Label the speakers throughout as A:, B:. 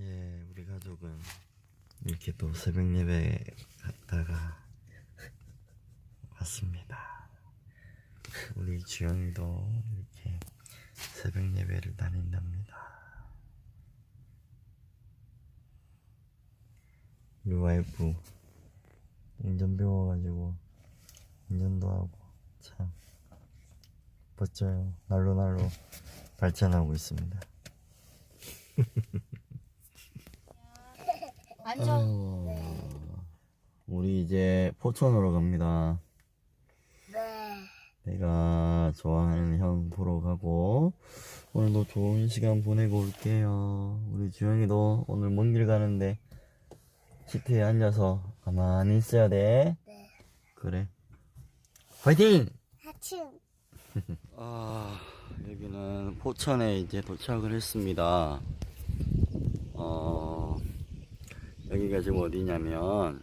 A: 예, 우리 가족은 이렇게 또 새벽 예배 갔다가 왔습니다. 우리 주영이도 이렇게 새벽 예배를 다닌답니다. 우리 와이프 운전 배워가지고 운전도 하고 참 멋져요. 날로 날로 발전하고 있습니다.
B: 앉아.
A: 아유, 우리 이제 포천으로 갑니다.
B: 네.
A: 내가 좋아하는 형 보러 가고 오늘도 좋은 시간 보내고 올게요. 우리 주영이도 오늘 먼 길 가는데 시트에 앉아서 가만히 있어야 돼.
B: 네.
A: 그래. 화이팅!
B: 하층.
A: 아, 여기는 포천에 이제 도착을 했습니다. 어, 여기가 지금 어디냐면,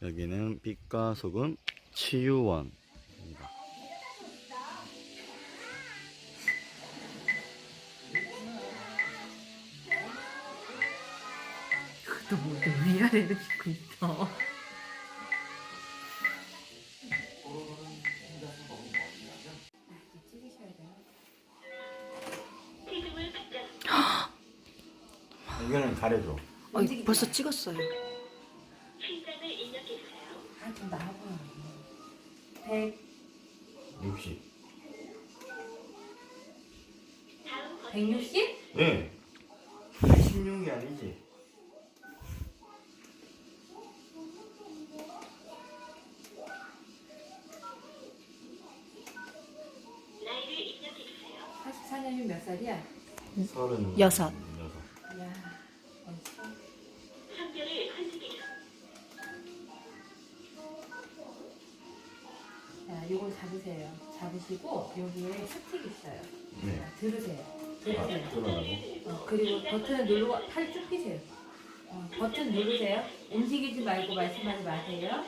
A: 여기는 빛과 소금 치유원입니다.
C: 또 뭐, 또 위아래로 찍고 있어. 벌써 찍었어요.
B: 좀 나하고.
C: 100,
A: 60.
C: 160?
A: 네. 86이 아니지.
D: 나이를 입력해주세요.
C: 84년이면 몇 살이야?
A: 서른.
C: 여섯.
A: 여섯.
C: 야, 자, 요걸 잡으세요. 잡으시고 여기에 스틱 있어요.
A: 네.
C: 자, 들으세요.
A: 아,
C: 들으세요.
A: 들어가고.
C: 어, 그리고 버튼을 누르고 팔쭉 펴세요. 어, 버튼 누르세요. 움직이지 말고 말씀하지 마세요.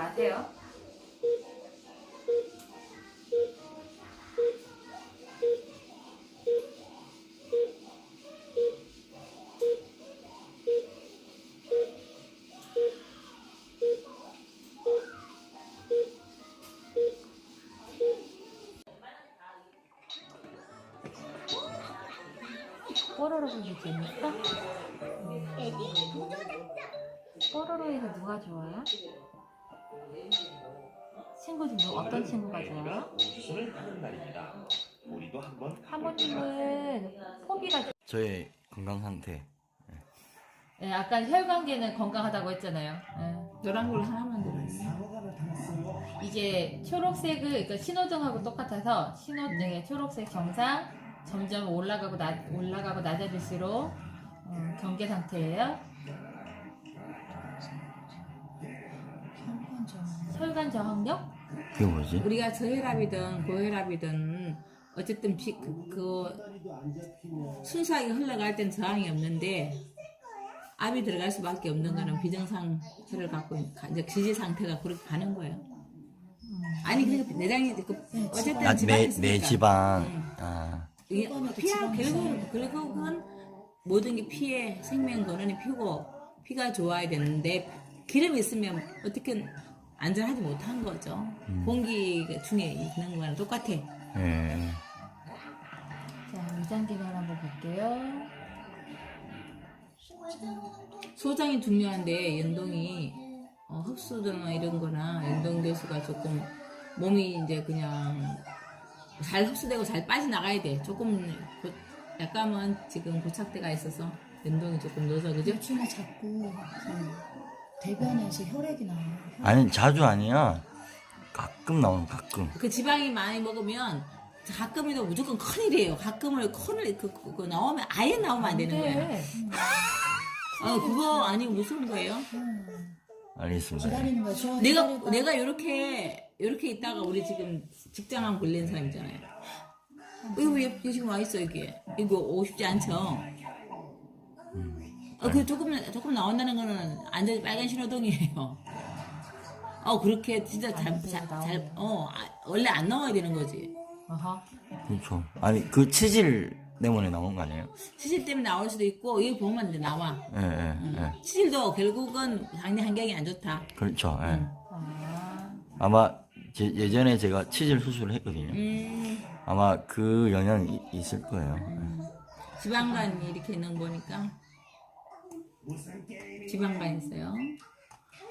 C: 마세요. 뽀로로 보기 재밌어? 뽀로로에서 누가 좋아요? 친구 중 어떤 친구가 좋아요?
E: 수술을 하는 날입니다. 우리도 한번
C: 사모님은 호비가 좋-
A: 저의 건강 상태.
C: 네, 아까 혈관계는 건강하다고 했잖아요. 네.
F: 노란 걸로 하나만 들어있어.
C: 이제 초록색을 그러니까 신호등하고 똑같아서 신호등의 초록색 정상 점점 올라가고 낮 올라가고 낮아질수록 어, 경계 상태예요. 혈관 저항력?
A: 그게 뭐지?
F: 우리가 저혈압이든 고혈압이든 어쨌든 비, 그, 그 순수하게 흘러갈 땐 저항이 없는데 압이 들어갈 수밖에 없는 거는 비정상태를 갖고 이제 지지 상태가 그렇게 가는 거예요. 아니 그러니까 내장이 그 어쨌든
A: 아, 내,
F: 지방이
A: 내
F: 있으니까.
A: 지방.
F: 응.
A: 아,
F: 이게 피하 결국은 결국은 모든 게 피의 생명 근원이 피고 피가 좋아야 되는데 기름이 있으면 어떻게 안전하지 못한 거죠. 공기 중에 있는 거랑 똑같아.
A: 예.
C: 자 위장 기능 한번 볼게요.
F: 소장이 중요한데 연동이 어, 흡수나 이런 거나 연동 교수가 조금 몸이 이제 그냥 잘 흡수되고 잘 빠져나가야 돼. 조금 고- 약간은 지금 고착대가 있어서 연동이 조금 늦어, 그죠?
B: 요즘에 자꾸 그 대변에서 혈액이 나와요.
A: 아니, 자주 아니야. 가끔 나오는 가끔.
F: 그 지방이 많이 먹으면 가끔이도 무조건 큰일이에요. 가끔을 큰일 그, 그, 그 나오면 아예 나오면 안 되는 거예요.
C: 네.
F: 어 그거 아니 무서운 거예요.
A: 알겠습니다.
B: 기다리는 거죠.
F: 내가
B: 기다리다가
F: 내가 이렇게 이렇게 있다가 우리 지금 직장암 걸린 사람이잖아요. 이거 왜 지금 와 있어 이게? 이거 오고 싶지 않죠? 어, 그 조금 조금 나온다는 거는 완전 빨간 신호등이에요. 어 그렇게 진짜 잘 잘 어 원래 안 나와야 되는 거지.
C: 어허.
A: 그렇죠. 아니 그 치질 때문에 나온 거 아니에요?
F: 치질 때문에 나올 수도 있고 이거 보면 이제 나와.
A: 예, 예, 예.
F: 치질도 결국은 장내 환경이 안 좋다.
A: 그렇죠. 예.
C: 아,
A: 아마 제, 예전에 제가 치질 수술을 했거든요.
F: 음,
A: 아마 그 영향이 이- 있을 거예요. 예.
F: 지방간이 이렇게 있는 거 보니까 지방간 있어요.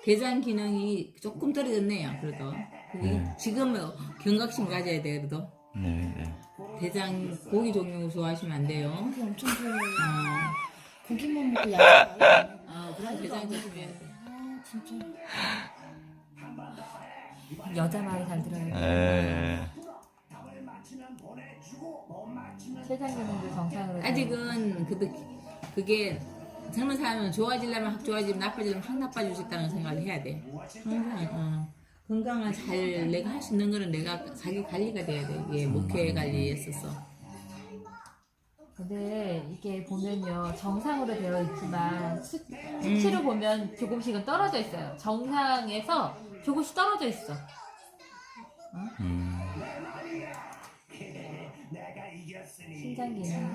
F: 대장 기능이 조금 떨어졌네요. 그래도 그게 지금 경각심 가져야 돼 그래도
A: 네, 네.
F: 대장 고기 종류 좋아하시면 안 돼요.
B: 고기 엄청 좋아해요.
F: 어,
B: 고기만 먹고 야채
F: 안어 그럼 대장 조심해야 돼.
B: 아 진짜.
C: 여자 말이 잘 들어요.
A: 예.
C: 췌장 기능도 정상으로.
F: 아직은 그 그게 젊은 사람은 좋아지려면 확 좋아지면 나빠지려면 확 나빠질 수 있다는 생각을 해야 돼. 항상 어, 건강을 잘 내가 할 수 있는 거는 내가 자기 관리가 돼야 돼. 이게 목회 관리에 있어서.
C: 근데 이게 보면요 정상으로 되어 있지만 수, 수치로 보면 조금씩은 떨어져 있어요. 정상에서 조금씩 떨어져 있어.
A: 음.
C: 신장 기능.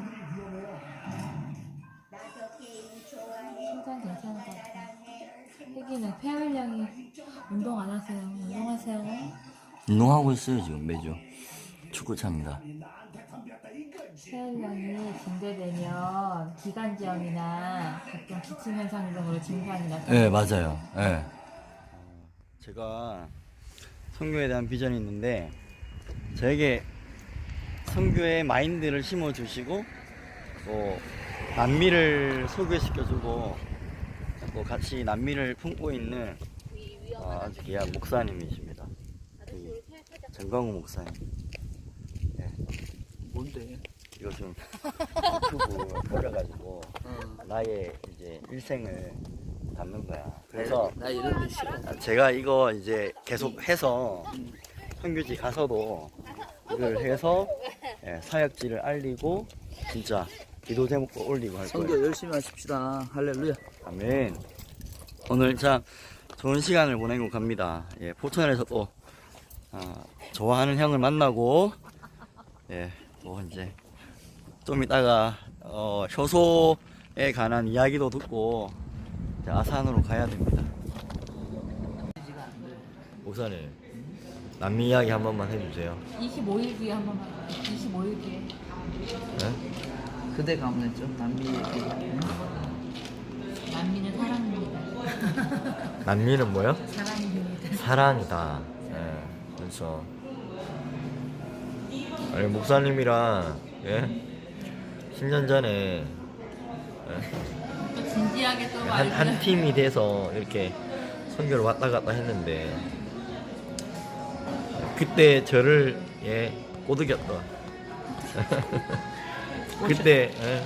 C: 신장 괜찮은 것 같아. 폐기능, 폐활량이 운동 안 하세요. 운동하세요.
A: 운동하고 있어요 지금 매주 축구차입니다.
C: 폐활량이 증대되면 기관지염이나 각종 기침 현상 등으로 증상이 나타나요.
A: 네 맞아요. 예. 제가 성교에 대한 비전이 있는데 저에게 성교의 마인드를 심어주시고 또 남미를 소개시켜주고 또 같이 남미를 품고 있는 어, 아주 귀한 목사님이십니다. 이 정광우 목사님. 네.
G: 뭔데?
A: 이거 좀 유튜브 올려가지고 나의 이제 일생을 담는 거야. 그래서
G: 나 이런 데 싫어.
A: 제가 이거 이제 계속 해서 선교지 가서도 이걸 해서 예, 사역지를 알리고 진짜 기도 제목도 올리고 할
G: 성교
A: 거예요.
G: 열심히 하십시다. 할렐루야.
A: 아멘. 오늘 참 좋은 시간을 보내고 갑니다. 예, 포천에서 또 아, 좋아하는 형을 만나고 예, 또 이제 좀 이따가 어, 효소에 관한 이야기도 듣고 이제 아산으로 가야 됩니다. 목사님 남미 이야기 한 번만 해주세요.
C: 25일 뒤에 한 번만. 25일 뒤에.
A: 네?
G: 그대 가면 좀 남미 얘기.
C: 남미는 사랑입니다.
A: 남미는 뭐요?
C: 사랑입니다.
A: 사랑이다. 예, 그렇죠. 아니 목사님이랑 예, 10년 전에 예,
C: 진지하게 또
A: 한,
C: 말을
A: 한 팀이 돼서 이렇게 선교를 왔다 갔다 했는데 그때 저를 예 꼬드겼던 그때 예,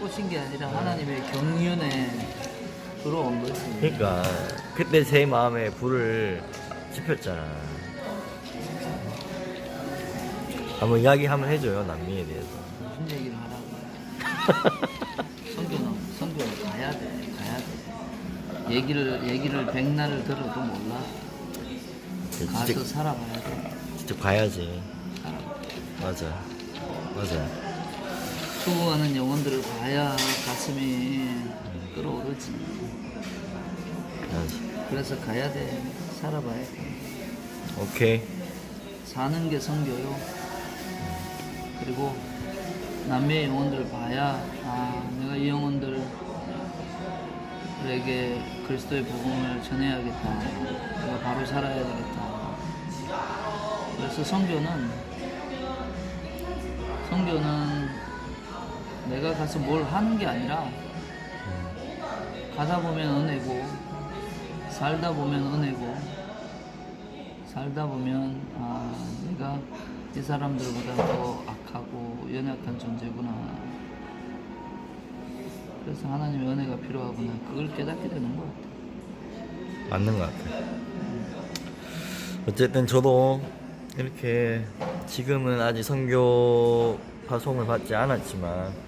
G: 꼬신 게 아니라 하나님의 경륜에 들어온 거지.
A: 그러니까 그때 제 마음에 불을 지폈잖아. 한번 이야기 한번 해줘요 남미에 대해서.
G: 무슨 얘기를 하라고. 성교는 성교는 가야 돼. 가야 돼. 얘기를 얘기를 백날을 들어도 몰라. 가서
A: 직접
G: 살아봐야 돼.
A: 직접 가야지.
G: 살아.
A: 맞아, 맞아.
G: 수고하는 영혼들을 봐야 가슴이 끓어오르지. 그래서 가야 돼. 살아봐야 돼.
A: 오케이.
G: 사는 게 성교요. 그리고 남미의 영혼들을 봐야 아 내가 이 영혼들에게 그리스도의 복음을 전해야겠다. 내가 바로 살아야 되겠다. 그래서 성교는 성교는 내가 가서 뭘 하는 게 아니라 가다 보면 은혜고 살다 보면 은혜고 살다 보면 아 내가 이 사람들보다 더 악하고 연약한 존재구나. 그래서 하나님의 은혜가 필요하구나. 그걸 깨닫게 되는 것 같아
A: 맞는 것 같아. 어쨌든 저도 이렇게 지금은 아직 선교 파송을 받지 않았지만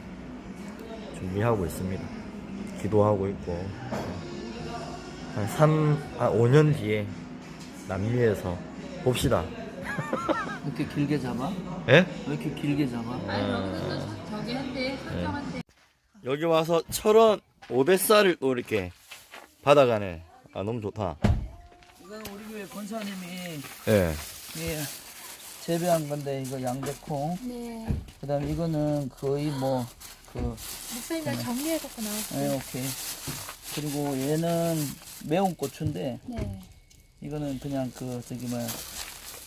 A: 준비하고 있습니다. 기도하고 있고 한 3, 한 5년 뒤에 남미에서 봅시다.
G: 이렇게 길게 잡아?
A: 예?
G: 왜 이렇게 길게 잡아?
C: 아니 거기서도 저기 한대 한정한대
A: 여기 와서 철원 500쌀을 또 이렇게 받아가네. 아 너무 좋다.
G: 이건 우리 교회 권사님이
A: 예.
G: 예, 재배한 건데 이거 양배콩.
B: 네.
G: 그다음 에 이거는 거의 뭐 그
B: 목사님이 정리해 갖고 나왔어요.
G: 네, 오케이. 그리고 얘는 매운 고추인데
B: 네.
G: 이거는 그냥 그 저기 뭐야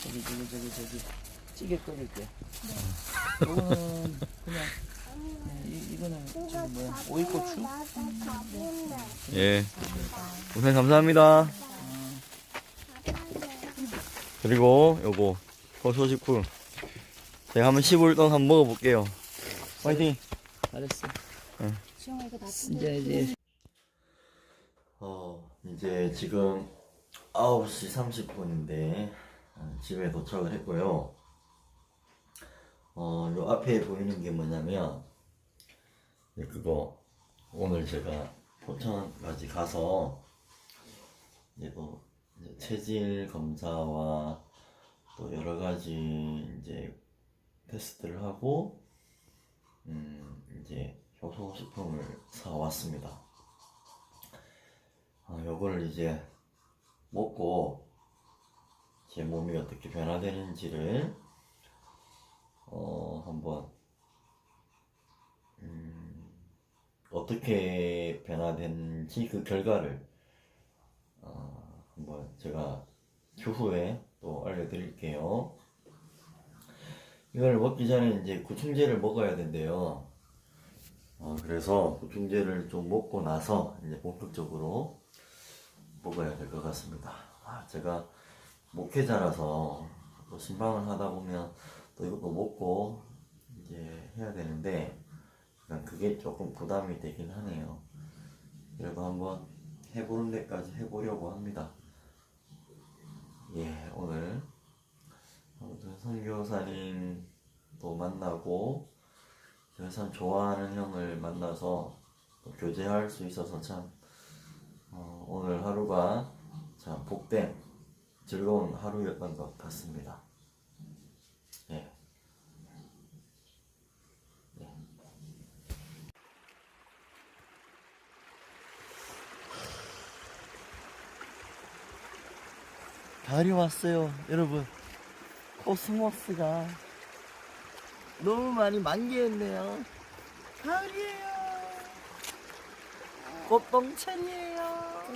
G: 저기 저기 저기 저기 찌개 끓일 때. 이거는 그냥 네, 이, 이거는 지금 뭐야 오이고추?
A: 예. 고생 감사합니다. 그리고 요거 버소식풀 제가 한번 15일 동안 한번 먹어볼게요. 화이팅!
G: 잘했어.
B: 놔둬.
G: 이제 이제
A: 어, 이제 지금 9시 30분인데 집에 도착을 했고요. 어, 요 앞에 보이는 게 뭐냐면 이제 그거 오늘 제가 포천까지 가서 이제 또 이제 체질 검사와 또 여러 가지 이제 테스트를 하고 음, 이제 효소 식품을 사 왔습니다. 아, 요거를 이제 먹고 제 몸이 어떻게 변화되는지를 어, 한번 음, 어떻게 변화되는지 그 결과를 어, 한번 제가 추후에 또 알려드릴게요. 이걸 먹기 전에 이제 구충제를 먹어야 된대요. 어, 그래서 보충제를 좀 먹고 나서 이제 본격적으로 먹어야 될 것 같습니다. 아, 제가 목회자라서 또 신방을 하다 보면 또 이것도 먹고 이제 해야 되는데 그게 조금 부담이 되긴 하네요. 그래도 한번 해보는 데까지 해보려고 합니다. 예, 오늘 아무튼 선교사님 도 만나고 참 좋아하는 형을 만나서 또 교제할 수 있어서 참 어, 오늘 하루가 참 복된 즐거운 하루였던 것 같습니다. 예. 예. 달이 왔어요, 여러분. 코스모스가 너무 많이 만개했네요. 가을이에요. 꽃봉철이에요.